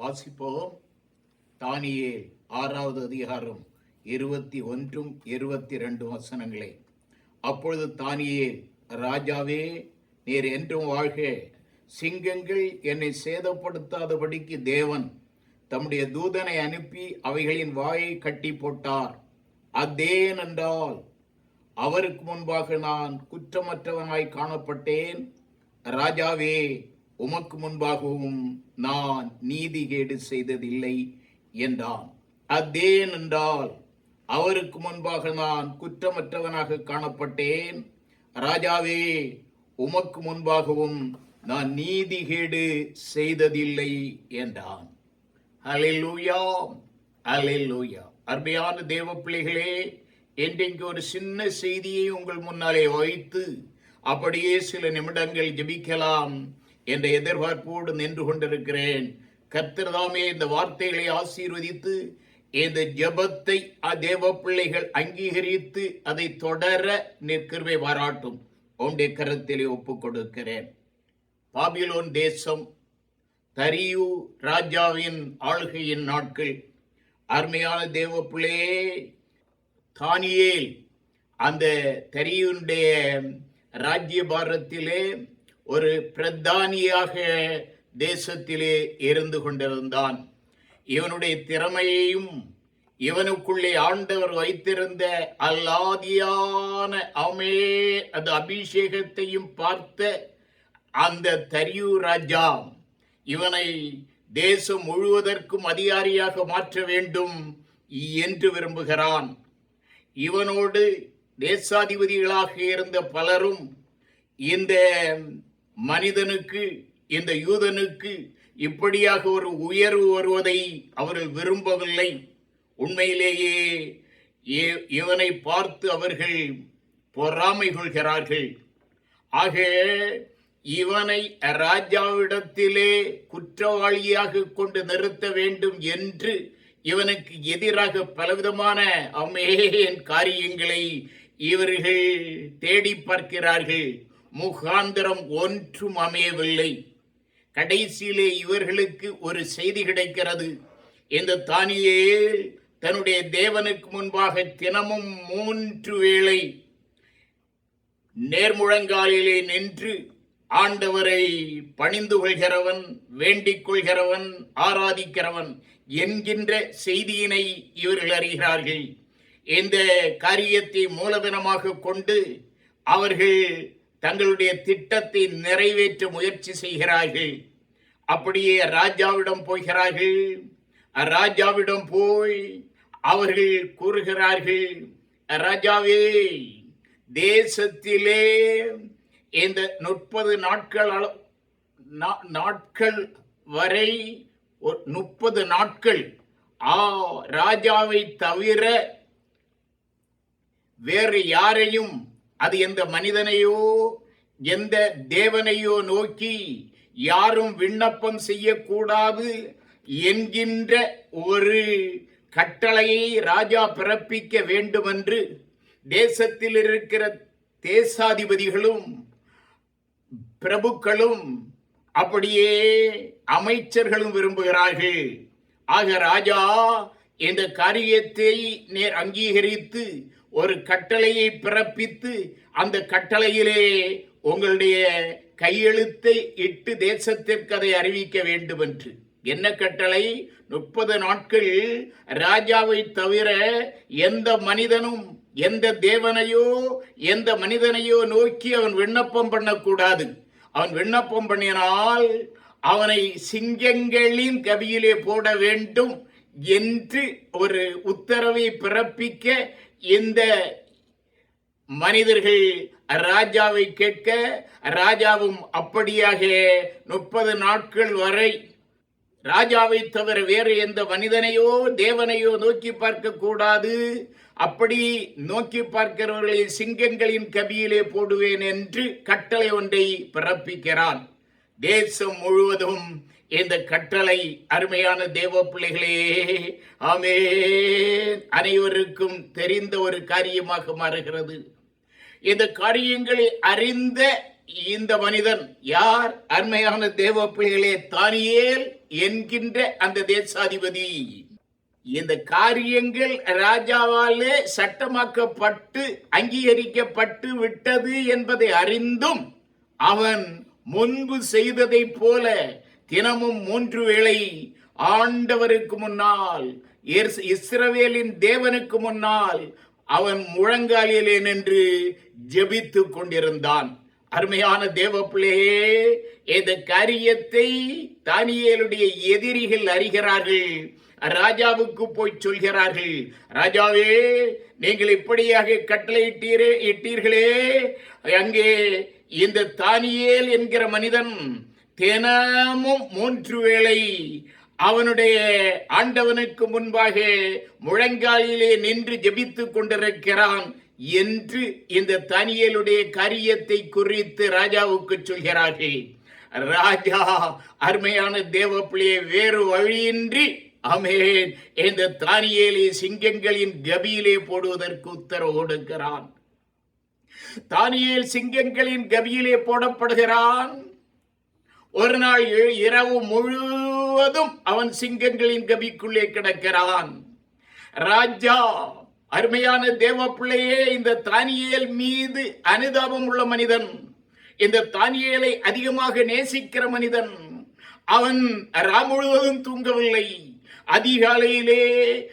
வாசிப்போம். தானியேல் ஆறாவது அதிகாரம் இருபத்தி ஒன்றும் இருபத்தி ரெண்டு வசனங்களே. அப்பொழுது தானியேல் ராஜாவே நீர் என்றும் வாழ்க. சிங்கங்கள் என்னை சேதப்படுத்தாதபடிக்கு தேவன் தம்முடைய தூதனை அனுப்பி அவைகளின் வாயை கட்டி போட்டார். அதேன் என்றால் அவருக்கு முன்பாக நான் குற்றமற்றவனாய் காணப்பட்டேன். ராஜாவே உமக்கு முன்பாகவும் நான் நீதிகேடு செய்ததில்லை என்றான். அதேன் என்றால் அவருக்கு முன்பாக நான் குற்றமற்றவனாக காணப்பட்டேன். ராஜாவே உமக்கு முன்பாகவும் நான் நீதிகேடு செய்ததில்லை என்றான். அலிலூயா அலிலூயா அருமையான தேவ பிள்ளைகளே இன்றைக்கு ஒரு சின்ன செய்தியை உங்கள் முன்னாலே வைத்து அப்படியே சில நிமிடங்கள் ஜெபிக்கலாம். என்ற எதிர்பார்ப்போடு நின்று கொண்டிருக்கிறேன். கர்த்தர்தாமே இந்த வார்த்தைகளை ஆசீர்வதித்து இந்த ஜெபத்தை தேவ பிள்ளைகள் அங்கீகரித்து அதை தொடர நிற்கிறவை பாராட்டும். உன்னுடைய கருத்திலே ஒப்புக் கொடுக்கிறேன் பாபிலோன் தேசம் தரியு ராஜாவின் ஆளுகையின் நாட்கள். அருமையான தேவ பிள்ளையே தானியேல் அந்த தரியுடைய ராஜ்யபாரத்திலே ஒரு பிரதானியாக தேசத்திலே இருந்து கொண்டிருந்தான். இவனுடைய திறமையையும் இவனுக்குள்ளே ஆண்டவர் வைத்திருந்த அல்லாதியான அமே அந்த அபிஷேகத்தையும் பார்த்த அந்த தரியு ராஜா இவனை தேசம் முழுவதற்கும் அதிகாரியாக மாற்ற வேண்டும் என்று விரும்புகிறான். இவனோடு தேசாதிபதிகளாக இருந்த பலரும் இந்த மனிதனுக்கு இந்த யூதனுக்கு இப்படியாக ஒரு உயர்வு வருவதை அவர்கள் விரும்பவில்லை. உண்மையிலேயே இவனை பார்த்து அவர்கள் பொறாமை கொள்கிறார்கள். ஆக இவனை ராஜாவிடத்திலே குற்றவாளியாக கொண்டு நிறுத்த வேண்டும் என்று இவனுக்கு எதிராக பலவிதமான அமேன் காரியங்களை இவர்கள் தேடி பார்க்கிறார்கள். முகாந்திரம் ஒன்றும் அமையவில்லை. கடைசியிலே இவர்களுக்கு ஒரு செய்தி கிடைக்கிறது. இந்த தானியேல் தன்னுடைய தேவனுக்கு முன்பாக தினமும் மூன்று வேளை நேர்முழங்காலிலே நின்று ஆண்டவரை பணிந்து கொள்கிறவன் வேண்டிக் கொள்கிறவன் ஆராதிக்கிறவன் என்கின்ற செய்தியினை இவர்கள் அறிகிறார்கள். இந்த காரியத்தை மூலதனமாக கொண்டு அவர்கள் தங்களுடைய திட்டத்தை நிறைவேற்ற முயற்சி செய்கிறார்கள். அப்படியே ராஜாவிடம் போகிறார்கள். ராஜாவிடம் போய் அவர்கள் கூறுகிறார்கள் ராஜாவே தேசத்திலே இந்த முப்பது நாட்கள் அள- நா- நாட்கள் வரை முப்பது நாட்கள் ஆ ராஜாவை தவிர வேறு யாரையும் அது எந்த மனிதனையோ எந்த தேவனையோ நோக்கி யாரும் விண்ணப்பம் செய்யக்கூடாது என்கின்ற ஒரு கட்டளையை ராஜா பிறப்பிக்க வேண்டுமென்று தேசத்தில் இருக்கிற தேசாதிபதிகளும் பிரபுக்களும் அப்படியே அமைச்சர்களும் விரும்புகிறார்கள். ஆக ராஜா இந்த காரியத்தை நேர் அங்கீகரித்து ஒரு கட்டளையை பிறப்பித்து அந்த கட்டளையிலே உங்களுடைய கையெழுத்தை இட்டு தேசத்திற்கு அதை அறிவிக்க வேண்டும் என்று என்ன கட்டளை? முப்பது நாட்கள் ராஜாவை தவிர எந்த மனிதனும் எந்த தேவனையோ எந்த மனிதனையோ நோக்கி அவன் விண்ணப்பம் பண்ணக்கூடாது. அவன் விண்ணப்பம் பண்ணினால் அவனை சிங்கங்களின் கவியிலே போட வேண்டும் என்று ஒரு உத்தரவை பிறப்பிக்க இந்த மனிதர்கள் ராஜாவை கேட்க ராஜாவும் அப்படியாக முப்பது நாட்கள் வரை ராஜாவை தவிர வேறு எந்த மனிதனையோ தேவனையோ நோக்கி பார்க்க கூடாது. அப்படி நோக்கி பார்க்கிறவர்களை சிங்கங்களின் கபியிலே போடுவேன் என்று கட்டளை ஒன்றை பிறப்பிக்கிறான். தேசம் முழுவதும் இந்த கற்றலை அருமையான தேவ பிள்ளைகளே ஆமென். அனைவருக்கும் தெரிந்த ஒரு காரியமாக மாறுகிறது. இந்த காரியங்களை அறிந்த இந்த மனிதன் யார்? அருமையான தேவ பிள்ளைகளே தானியேல் என்கின்ற அந்த தேசாதிபதி. இந்த காரியங்கள் ராஜாவாலே சட்டமாக்கப்பட்டு அங்கீகரிக்கப்பட்டு விட்டது என்பதை அறிந்தும் அவன் முன்பு செய்ததைப் போல தினமும் மூன்று வேளை ஆண்டவருக்கு முன்னால் இஸ்ரவேலின் தேவனுக்கு முன்னால் அவன் முழங்காலிலே நின்று ஜெபித்துக் கொண்டிருந்தான். அருமையான தேவ பிள்ளையே இந்த காரியத்தை தானியேலுடைய எதிரிகள் அறிகிறார்கள். ராஜாவுக்கு போய் சொல்கிறார்கள் ராஜாவே நீங்கள் இப்படியாக கட்டளையிட்டீரே இட்டீர்களே. அங்கே இந்த தானியேல் என்கிற மனிதன் தினமும் மூன்று வேளை அவனுடைய ஆண்டவனுக்கு முன்பாக முழங்காலிலே நின்று ஜெபித்துக் கொண்டிருக்கிறான் என்று இந்த தனியலுடைய காரியத்தை குறித்து ராஜாவுக்கு சொல்கிறார்கள். ராஜா அருமையான தேவப்பிள்ளையை வேறு வழியின்றி அமேன் இந்த தானியலை சிங்கங்களின் கபியிலே போடுவதற்கு உத்தரவு கொடுக்கிறான். தானியேல் சிங்கங்களின் கபியிலே போடப்படுகிறான். ஒரு நாள் இரவு முழுவதும் அவன் சிங்கங்களின் கபிக்குள்ளே கிடக்கிறான். ராஜா அருமையான தேவ பிள்ளையே இந்த தானியல் மீது அனுதாபம் உள்ள மனிதன். இந்த தானியலை அதிகமாக நேசிக்கிற மனிதன். அவன் ரா முழுவதும் தூங்கவில்லை. அதிகாலையிலே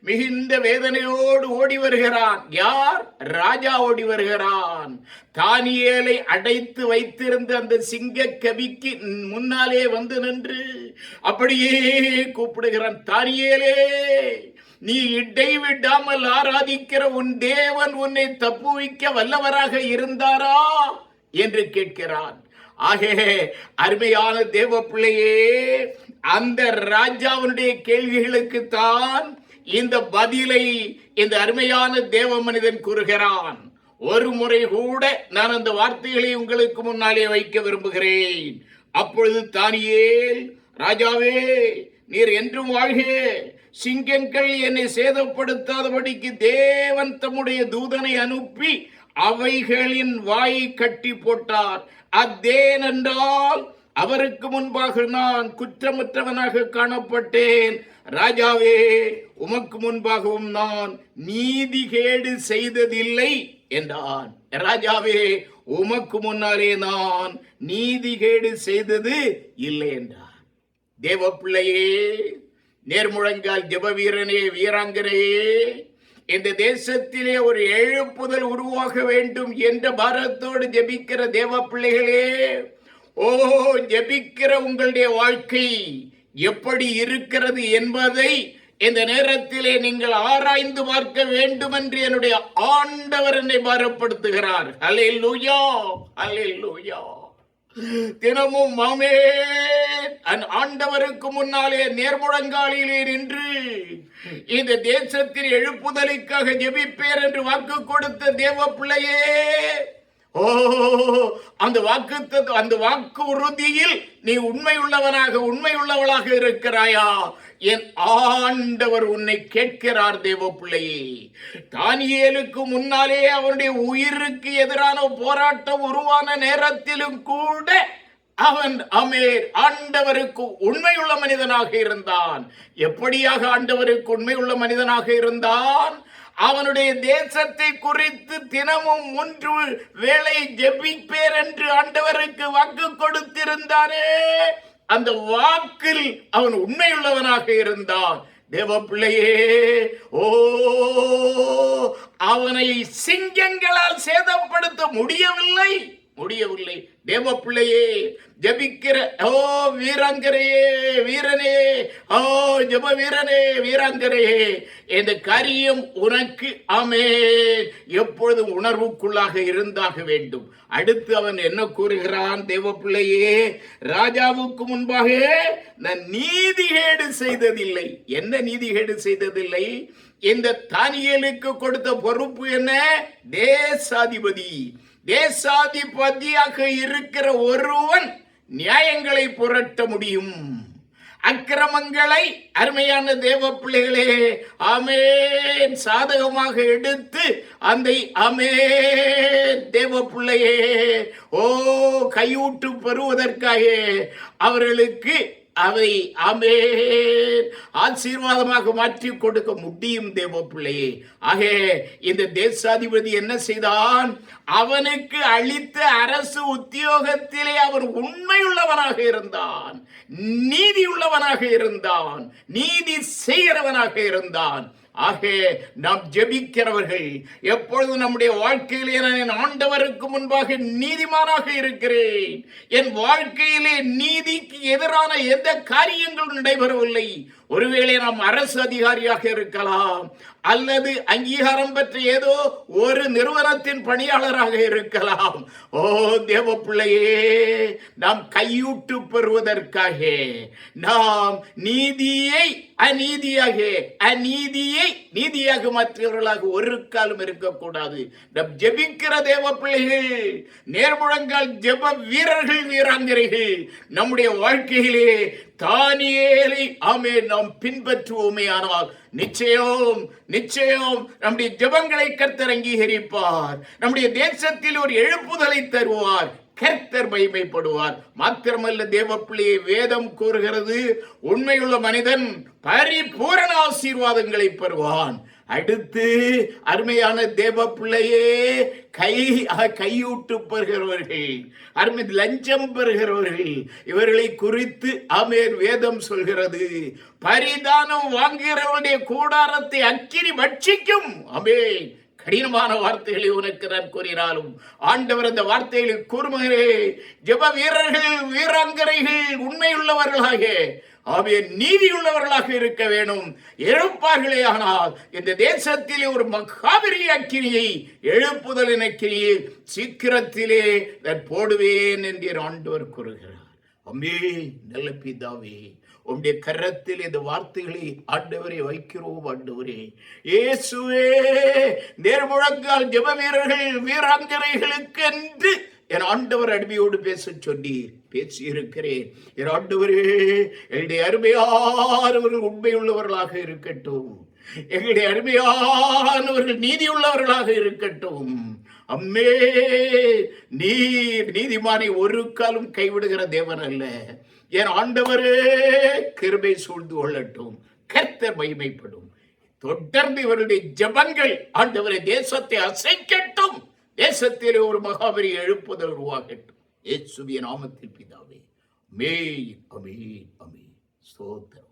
மிகுந்த வேதனையோடு ஓடி வருகிறான். யார்? ராஜா ஓடி வருகிறான். தானியேலை அடைத்து வைத்திருந்த அந்த சிங்க கவிக்கு முன்னாலே வந்து நின்று அப்படியே கூப்பிடுகிறான் தானியேலே நீ இடைவிடாமல் ஆராதிக்கிற உன் தேவன் உன்னை தப்புவிக்க வல்லவராக இருந்தாரா? என்று கேட்கிறான். ஆகே அருமையான தேவ பிள்ளையே அந்த ராஜாவினுடைய கேள்விகளுக்கு தான் இந்த பதிலை இந்த அருமையான தேவ மனிதன் கூறுகிறான். ஒரு முறை கூட நான் அந்த வார்த்தைகளை உங்களுக்கு முன்னாலே வைக்க விரும்புகிறேன். அப்பொழுது தானியேல் ராஜாவே நீர் என்றும் வாழ்க. சிங்கங்கள் என்னை சேதப்படுத்தாதபடிக்கு தேவன் தம்முடைய தூதனை அனுப்பி அவைகளின் வாயை கட்டி போட்டார். அதேனென்றால் அவருக்கு முன்பாக நான் குற்றமற்றவனாக காணப்பட்டேன். ராஜாவே உமக்கு முன்பாகவும் நான் நீதிகேடு செய்ததில்லை என்றான். ராஜாவே உமக்கு முன்னாலே நான் நீதிகேடு செய்தது இல்லை என்றான். தேவ பிள்ளையே நேர்முழங்கால் ஜெப வீரனே வீராங்கனையே இந்த தேசத்திலே ஒரு எழுப்புதல் உருவாக வேண்டும் என்ற பாரத்தோடு ஜெபிக்கிற தேவ பிள்ளைகளே ஓ ஜெபிக்கிற உங்களுடைய வாழ்க்கை எப்படி இருக்கிறது என்பதை இந்த நேரத்திலே நீங்கள் ஆராய்ந்து பார்க்க வேண்டும் என்று என்னுடைய ஆண்டவர் என்னை பாரப்படுத்துகிறார். அலே லூயா அலே லூயா தினமும் மாமே அன் ஆண்டவருக்கு முன்னாலே நேர்முழங்காலிலே நின்று இந்த தேசத்தின் எழுப்புதலுக்காக ஜெபிப்பேர் என்று வாக்கு கொடுத்த தேவ பிள்ளையே ஓ அந்த வாக்கு அந்த வாக்கு உறுதியில் நீ உண்மை உள்ளவனாக உண்மை உள்ளவளாக இருக்கிறாயா? என் ஆண்டவர் உன்னை கேட்கிறார் தேவ பிள்ளையே தானியலுக்கு முன்னாலே அவனுடைய உயிருக்கு எதிரான போராட்டம் உருவான நேரத்திலும் கூட அவன் அமேர் ஆண்டவருக்கு உண்மையுள்ள மனிதனாக இருந்தான். எப்படியாக ஆண்டவருக்கு உண்மையுள்ள மனிதனாக இருந்தான்? அவனுடைய தேசத்தை குறித்து தினமும் மூன்று வேளை ஜெபிப்பேர் என்று ஆண்டவருக்கு வாக்கு கொடுத்திருந்தாரே அந்த வாக்கில் அவன் உண்மையுள்ளவனாக இருந்தான். தேவ பிள்ளையே ஓ அவனை சிங்கங்களால் சேதப்படுத்த முடியவில்லை. முடியவில்லை. தேவ பிள்ளையே ஜபிக்கிற ஓ வீராங்கரையே வீரனே ஓ ஜப வீரனே வீராங்கரையே இந்த காரியம் உனக்கு அமே எப்பொழுதும் உணர்வுக்குள்ளாக இருந்தாக வேண்டும். அடுத்து அவன் என்ன கூறுகிறான் தேவ பிள்ளையே ராஜாவுக்கு முன்பாக நான் நீதிகேடு செய்ததில்லை. என்ன நீதிகேடு செய்ததில்லை? இந்த தானியலுக்கு கொடுத்த பொறுப்பு என்ன? தேசாதிபதி. தேசாதிபதியாக இருக்கிற ஒருவன் நியாயங்களை புரட்ட முடியும். அக்கிரமங்களை அருமையான தேவ பிள்ளைகளே அமேன் சாதகமாக எடுத்து அந்த ஆமேன் தேவ பிள்ளையே ஓ கையூட்டு பெறுவதற்காக அவர்களுக்கு அவை ஆமேன். ஆசீர்வாதமாக மாற்றி கொடுக்க முடியும் தேவ பிள்ளையே ஆக இந்த தேசாதிபதி என்ன செய்தான்? அவனுக்கு அளித்த அரசு உத்தியோகத்திலே அவன் உண்மையுள்ளவனாக இருந்தான் நீதியுள்ளவனாக இருந்தான் நீதி செய்கிறவனாக இருந்தான். ஆக நாம் ஜெபிக்கிறவர்கள் எப்பொழுது நம்முடைய வாழ்க்கையிலே நான் என் ஆண்டவருக்கு முன்பாக நீதிமானாக இருக்கிறேன் என் வாழ்க்கையிலே நீதிக்கு எதிரான எந்த காரியங்களும் நடைபெறவில்லை ஒருவேளை நாம் அரசு அதிகாரியாக இருக்கலாம் அல்லது அங்கீகாரம் பெற்ற ஏதோ ஒரு நிறுவனத்தின் பணியாளராக இருக்கலாம். ஓ தேவ பிள்ளையே நாம் கையூட்டு பெறுவதற்காக நாம் நீதியை அநீதியாக அநீதியை நீதியாக மற்றவர்களாக ஒரு காலம் இருக்கக்கூடாது. நம் ஜெபிக்கிற தேவ பிள்ளைகள் நேர்முழங்கால் ஜெப வீரர்கள் வீராங்கரைகள் நம்முடைய வாழ்க்கையிலே தானியேலை ஆமே நாம் பின்பற்றுவோமே ஆனால் நிச்சயம் நிச்சயம் நம்முடைய ஜபங்களை கர்த்தர் அங்கீகரிப்பார். நம்முடைய தேசத்தில் ஒரு எழுப்புதலை தருவார். கர்த்தர் மகிமைப்படுவார். மாத்திரமல்ல தேவ பிள்ளையை வேதம் கூறுகிறது உண்மையுள்ள மனிதன் பரிபூரண ஆசீர்வாதங்களை பெறுவான். அடுத்து அருமையான தேவ பிள்ளையே கை கையூட்டு பெறுகிறவர்கள் அருமை லஞ்சம் பெறுகிறவர்கள் இவர்களை குறித்து ஆமேர் வேதம் சொல்கிறது. பரிதானம் வாங்குகிறவருடைய கூடாரத்தை அக்கினி பட்சிக்கும் ஆமென். கடினமான வார்த்தைகளை உனக்கு நான் கூறினாலும் ஆண்டவர் அந்த வார்த்தைகளை கூறுமகிறே ஜெப வீரர்கள் வீராங்கரைகள் உண்மையுள்ளவர்களாக ஆகிய நீதியுள்ளவர்களாக இருக்க வேணும் எழுப்பார்களே ஆனால் இந்த தேசத்திலே ஒரு மகாபெரிய அக்கினியை எழுப்புதலின் அக்கினியை சீக்கிரத்திலே போடுவேன் என்று ஆண்டவர் கூறுகிறார். அம்மே நல்ல பிதாவே உம்முடைய கரத்தில் இந்த வார்த்தைகளை ஆண்டவரை வைக்கிறோம் ஆண்டவரே. இயேசுவே நேர்முழங்கால் ஜெப வீரர்கள் வீராங்கனைகளுக்கு என்று என் ஆண்டவர் அடிமையோடு பேச சொல்லி பேசியிருக்கிறேன். என் ஆண்டவரே என்னுடைய அருமையானவர்கள் உண்மையுள்ளவர்களாக இருக்கட்டும். எங்களுடைய அருமையானவர்கள் நீதியுள்ளவர்களாக இருக்கட்டும். அம்மே நீர் நீதிமானை ஒரு காலம் கைவிடுகிற தேவன் அல்ல. என் ஆண்டவரே கிருபை சூழ்ந்து கொள்ளட்டும். கர்த்தர் மகிமைப்படும். தொடர்ந்து இவருடைய ஜபங்கள் ஆண்டவரை தேசத்தை அசைக்கட்டும். தேசத்திலே ஒரு மகாபெரிய எழுப்புதல் உருவாகட்டும் ஏசுவிய நாமத்தில் பிதாவே மே அமீன் அமீன். ஸ்தோத்திரம் ஸ்தோத்திரம்.